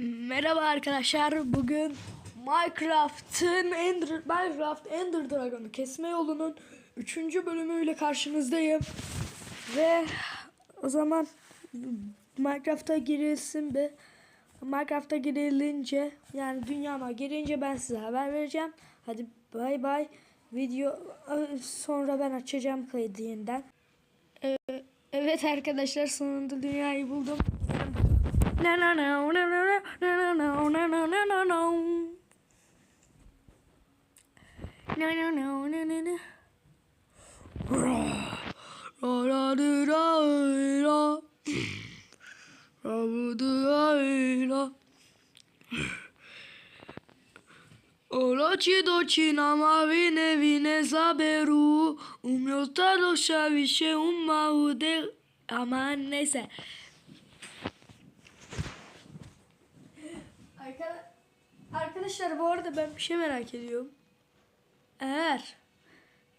Merhaba arkadaşlar. Bugün Minecraft'ın Ender Minecraft Ender Dragon'u kesme yolunun 3. bölümüyle karşınızdayım. Ve o zaman Minecraft'a girilsin be. Minecraft'a girilince yani dünyama girince ben size haber vereceğim. Hadi bay bay. Video sonra ben açacağım kaydı yeniden. Ee, Evet arkadaşlar sonunda dünyayı buldum. Oči do oči nama vine vine zaberu Umlota doša više uma ude Aman neyse Arkadaşlar, arkadaşlar bu arada ben bir şey merak ediyorum. Eğer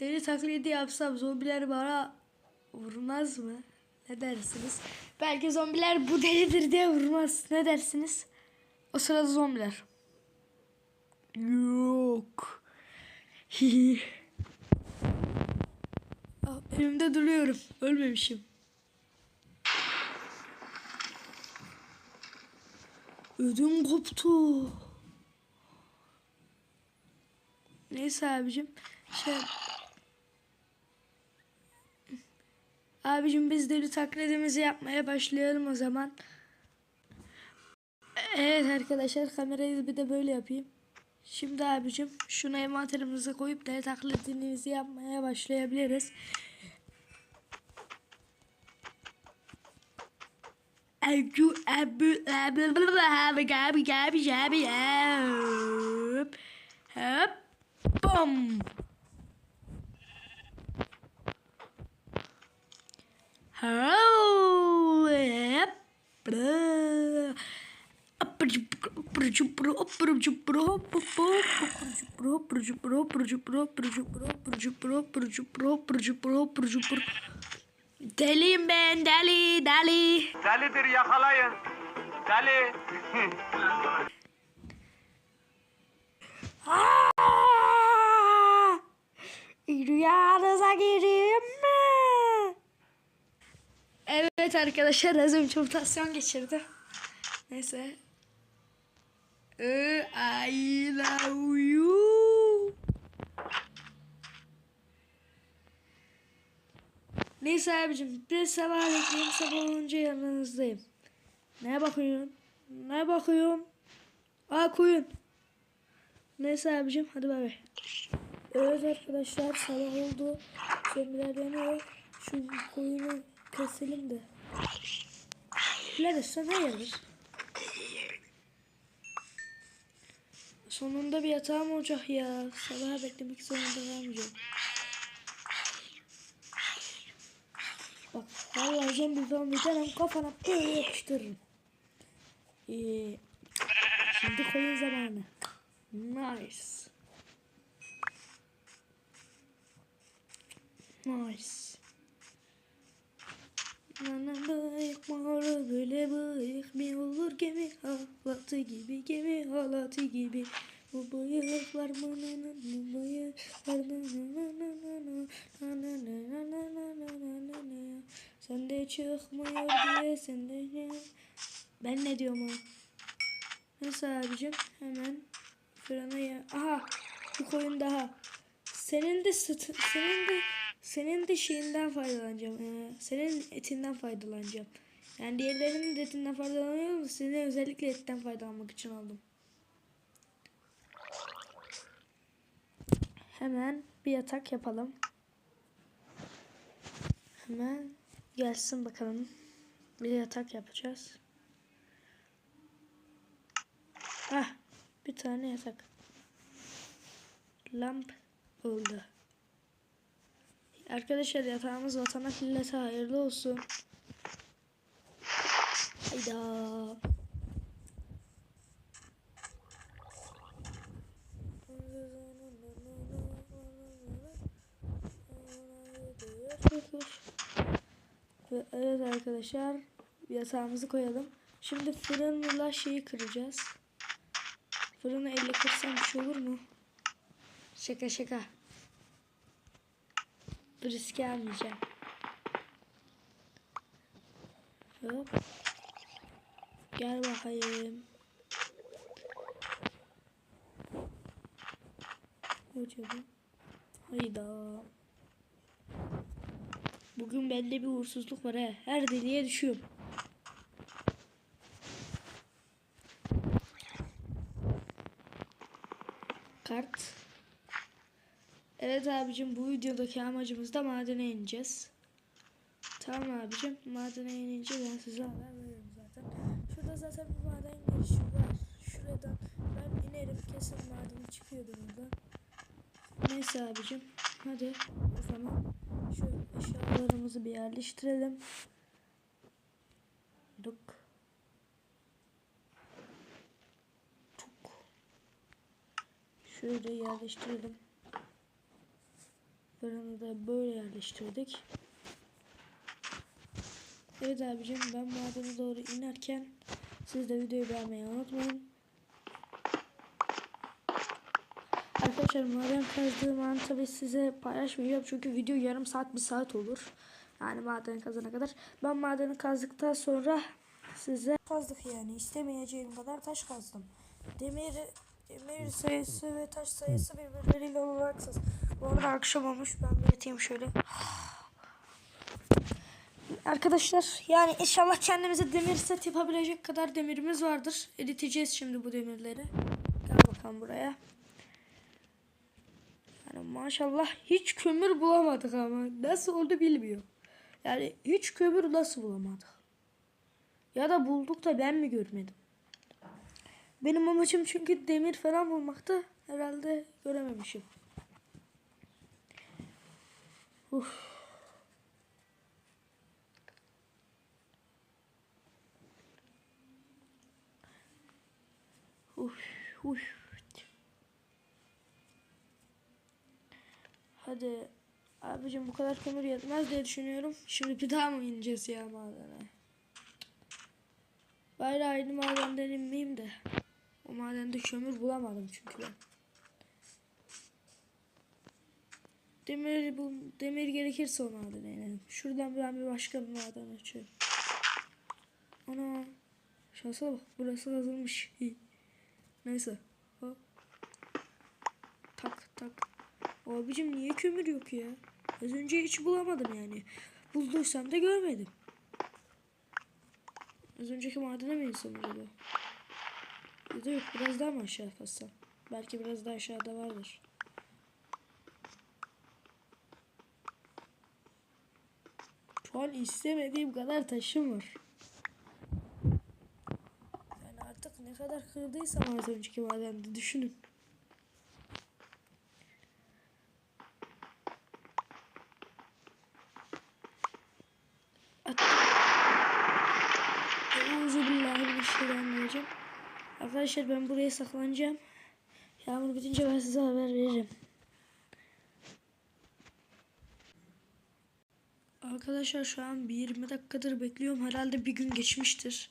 deli taklidi yapsam zombiler bana vurmaz mı? Ne dersiniz? Belki zombiler bu delidir diye vurmaz. Ne dersiniz? O sırada zombiler. Yok. Ah, Elimde duruyorum. Ölmemişim. Ödüm koptu. Neyse abicim. Şey... Abicim biz deli taklidimizi yapmaya başlayalım o zaman. Evet arkadaşlar kamerayı bir de böyle yapayım. Şimdi abicim şunu envanterimize koyup deli taklidimizi yapmaya başlayabiliriz. and you ever have a gabby gabby shabby up up boom. Hello, up, up, up, up, up, Deliyim ben deli deli. Delidir yakalayın. Deli. Aa! Rüyanıza gireyim mi? Evet arkadaşlar Azim çok mutasyon geçirdi. Neyse. I love you. Neyse abicim bir sabah bekleyeyim sabah olunca yanınızdayım. Ne bakıyorsun? Ne bakıyorsun? Aa koyun. Neyse abicim hadi bay bay. Evet arkadaşlar sabah oldu. Zombiler dönüyor. Şu koyunu keselim de. Birader sen hayırdır? Sonunda bir yatağım olacak ya. Sabaha beklemek zorunda kalmayacağım. Vallahi zombi zombi denem kafana böyle yapıştırırım. Ee, şimdi koyun zamanı. Nice. Nice. Nana bıyık mor böyle bıyık mi olur gemi halatı gibi gemi halatı gibi sen de çıkmıyor diye sen de Ben ne diyorum o? Nasıl abicim? Hemen frana ya. Aha! Bir koyun daha. Senin de sıtı, senin de senin de şeyinden faydalanacağım. Ee, senin etinden faydalanacağım. Yani diğerlerinin de etinden faydalanıyorum. Senin özellikle etten faydalanmak için aldım. Hemen bir yatak yapalım. Hemen gelsin bakalım. Bir yatak yapacağız. Hah, bir tane yatak. Lamp oldu. Arkadaşlar yatağımız vatana millete hayırlı olsun. Hayda. Evet arkadaşlar yatağımızı koyalım. Şimdi fırınla şeyi kıracağız. Fırını elle kırsam bir şey olur mu? Şaka şaka. Bu riski almayacağım. Hop. Gel bakayım. Acaba? Hayda. Bugün bende bir uğursuzluk var he. Her deliğe düşüyorum. Kart. Evet abicim bu videodaki amacımız da madene ineceğiz. Tamam abicim madene inince ben size haber veririm zaten. Şurada zaten bir maden girişi var. Şuradan ben inerim kesin madeni çıkıyordur buradan. Neyse abicim hadi o zaman şu eşyalarımızı bir yerleştirelim. Duk. Tuk. Şöyle yerleştirelim. Fırını da böyle yerleştirdik. Evet abicim ben madene doğru inerken siz de videoyu beğenmeyi unutmayın. Arkadaşlar maden kazdığım an tabi size paylaşmayacağım çünkü video yarım saat bir saat olur. Yani maden kazana kadar. Ben madeni kazdıktan sonra size kazdık yani istemeyeceğim kadar taş kazdım. Demir demir sayısı ve taş sayısı birbirleriyle olacaksız. Bu arada akşam olmuş ben yatayım şöyle. Arkadaşlar yani inşallah kendimize demir set yapabilecek kadar demirimiz vardır. Eriteceğiz şimdi bu demirleri. Gel bakalım buraya. Yani maşallah hiç kömür bulamadık ama nasıl oldu bilmiyorum. Yani hiç kömür nasıl bulamadık. Ya da bulduk da ben mi görmedim. Benim amacım çünkü demir falan bulmakta herhalde görememişim. Uf. Uf, uf. Hadi abicim bu kadar kömür yetmez diye düşünüyorum. Şimdi bir daha mı ineceğiz ya madene? Bari aynı madenden inmeyeyim de. O madende kömür bulamadım çünkü ben. Demir, bu, demir gerekirse o madene inelim. Şuradan ben bir başka bir maden açıyorum. Ana. Şansa bak burası kazılmış. Neyse. Hop. Tak tak. Abicim niye kömür yok ya? Az önce hiç bulamadım yani. Bulduysam da görmedim. Az önceki madene mi insem acaba? Ya da yok biraz daha mı aşağı kassam? Belki biraz daha aşağıda vardır. Şu an istemediğim kadar taşım var. Yani artık ne kadar kırdıysam az önceki madende düşünün. Arkadaşlar ben buraya saklanacağım. Yağmur bitince ben size haber veririm. Arkadaşlar şu an bir 20 dakikadır bekliyorum. Herhalde bir gün geçmiştir.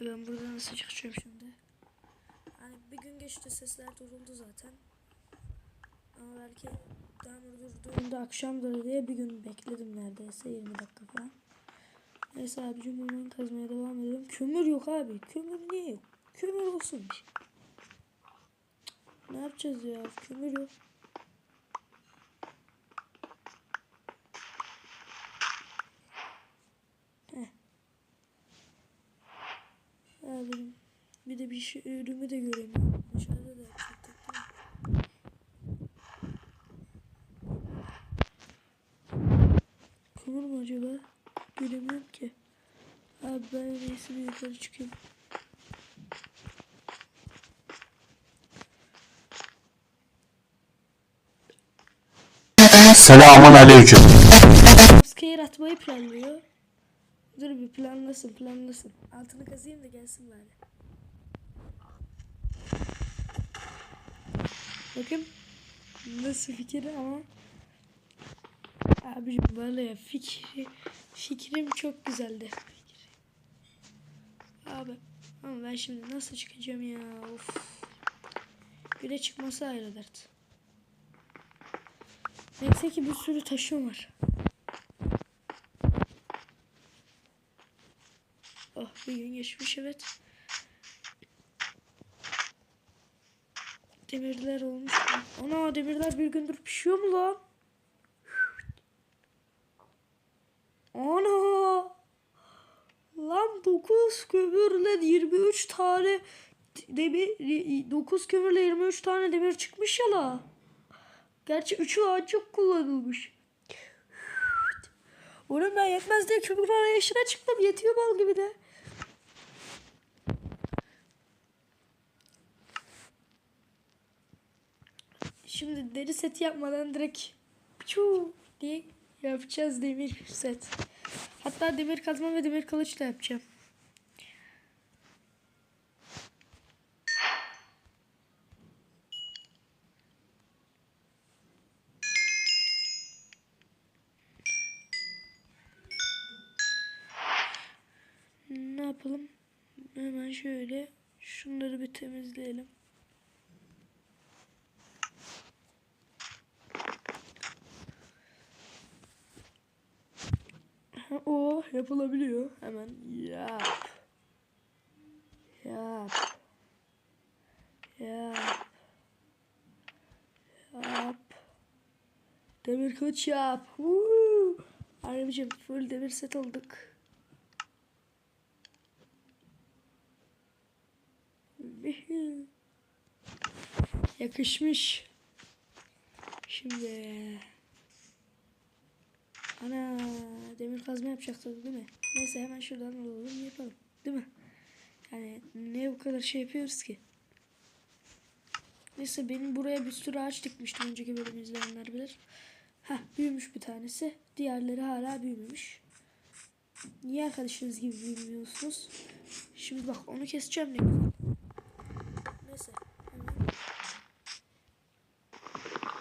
E ben buradan nasıl çıkacağım şimdi? Hani bir gün geçti sesler duruldu zaten. Ama belki Yağmur durduğunda akşamdır diye bir gün bekledim neredeyse 20 dakika falan. Neyse abicim hemen kazmaya devam edelim. Kömür yok abi. Kömür niye yok? Kömür olsun. Ne yapacağız ya? Kömür yok. Abim bir de bir şey ürümü de göremiyorum. Dışarıda da yapacaktık? Kömür mü acaba? Göremiyorum ki. Abi ben en iyisi bir yukarı çıkayım. Selamun aleyküm. Scare atmayı planlıyor. Dur bir planlasın planlasın. Altını kazıyım da gelsin bari. Bakın. Nasıl fikir ama. Abicim vallahi fikri, fikrim çok güzeldi. Abi ama ben şimdi nasıl çıkacağım ya of. Bir de çıkması ayrı dert. Neyse ki bir sürü taşım var. Oh bir gün geçmiş evet. Demirler olmuş mu? Ana demirler bir gündür pişiyor mu lan? Ana! Lan 9 kömürle 23 tane demir 9 kömürle 23 tane demir çıkmış ya la. Gerçi 3'ü ancak kullanılmış. Oğlum ben yetmez diye kömür arayışına çıktım. Yetiyor bal gibi de. Şimdi deri seti yapmadan direkt piçu diye yapacağız demir set. Hatta demir kazma ve demir kılıç da yapacağım. Ne yapalım? Hemen şöyle şunları bir temizleyelim. O yapılabiliyor. Hemen yap. Yap. Yap. Yap. Demir kılıç yap. Woo! Abicim full demir set olduk. Yakışmış. Şimdi Ana demir kazma yapacaktık değil mi? Neyse hemen şuradan alalım yapalım. Değil mi? Yani ne bu kadar şey yapıyoruz ki? Neyse benim buraya bir sürü ağaç dikmiştim önceki bölümü izleyenler bilir. Heh büyümüş bir tanesi. Diğerleri hala büyümemiş. Niye arkadaşınız gibi büyümüyorsunuz? Şimdi bak onu keseceğim ne. Neyse. Hemen.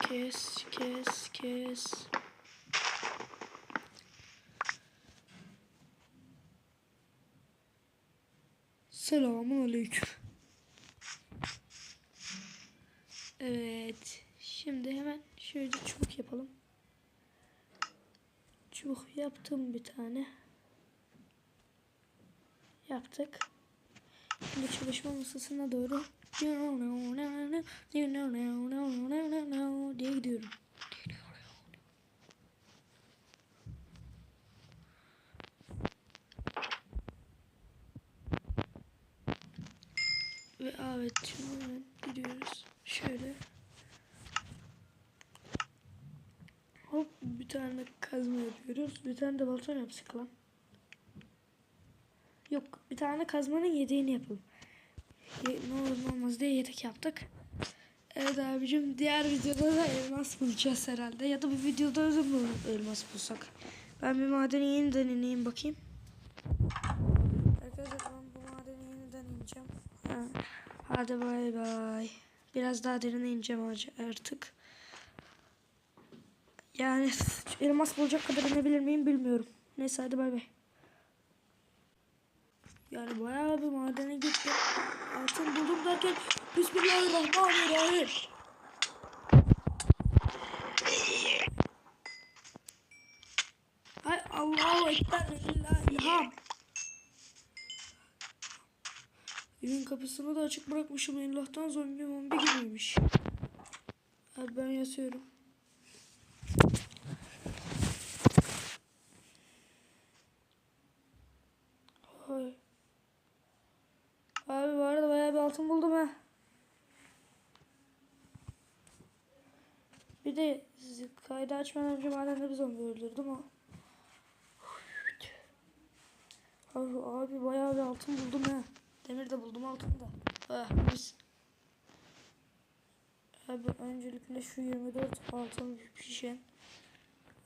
Kes, kes, kes. Selamun aleyküm. Evet. Şimdi hemen şöyle çubuk yapalım. Çubuk yaptım bir tane. Yaptık. Şimdi çalışma masasına doğru Ve evet şimdi hemen gidiyoruz. Şöyle. Hop bir tane kazma yapıyoruz. Bir tane de balton yapsak lan. Yok bir tane kazmanın yedeğini yapalım. Ne olur ne olmaz diye yedek yaptık. Evet abicim diğer videoda da elmas bulacağız herhalde. Ya da bu videoda da mı elmas bulsak? Ben bir madeni yeniden ineyim bakayım. Arkadaşlar ben bu madeni yeniden ineceğim. Ha. Hadi bay bay. Biraz daha derine ineceğim artık. Yani elmas bulacak kadar inebilir miyim bilmiyorum. Neyse hadi bay bay. Yani bayağı bir madene gittim. Altın buldum derken Bismillahirrahmanirrahim. Hay Allahu Ekber ilham. Evin kapısını da açık bırakmışım. Allah'tan zombi mombi gibiymiş. Abi ben yatıyorum. Hay. Abi bu arada bayağı bir altın buldum ha. Bir de kaydı açmadan önce madende bir zombi öldürdüm o. Abi, abi bayağı bir altın buldum ha. Demir de buldum altın da. Ah mis. Abi öncelikle şu 24 altın şişen.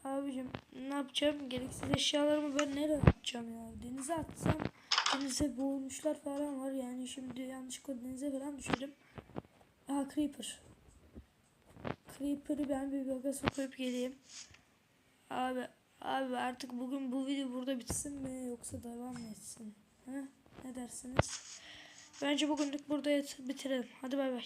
Abicim ne yapacağım? Gereksiz eşyalarımı ben nereye atacağım ya? Denize atsam denize boğulmuşlar falan var yani şimdi yanlışlıkla denize falan düşerim. Aha Creeper. Creeper'ı ben bir baga sokup geleyim. Abi abi artık bugün bu video burada bitsin mi yoksa devam mı etsin? Ha? Ne dersiniz? Bence bugünlük burada bitirelim. Hadi bay bay.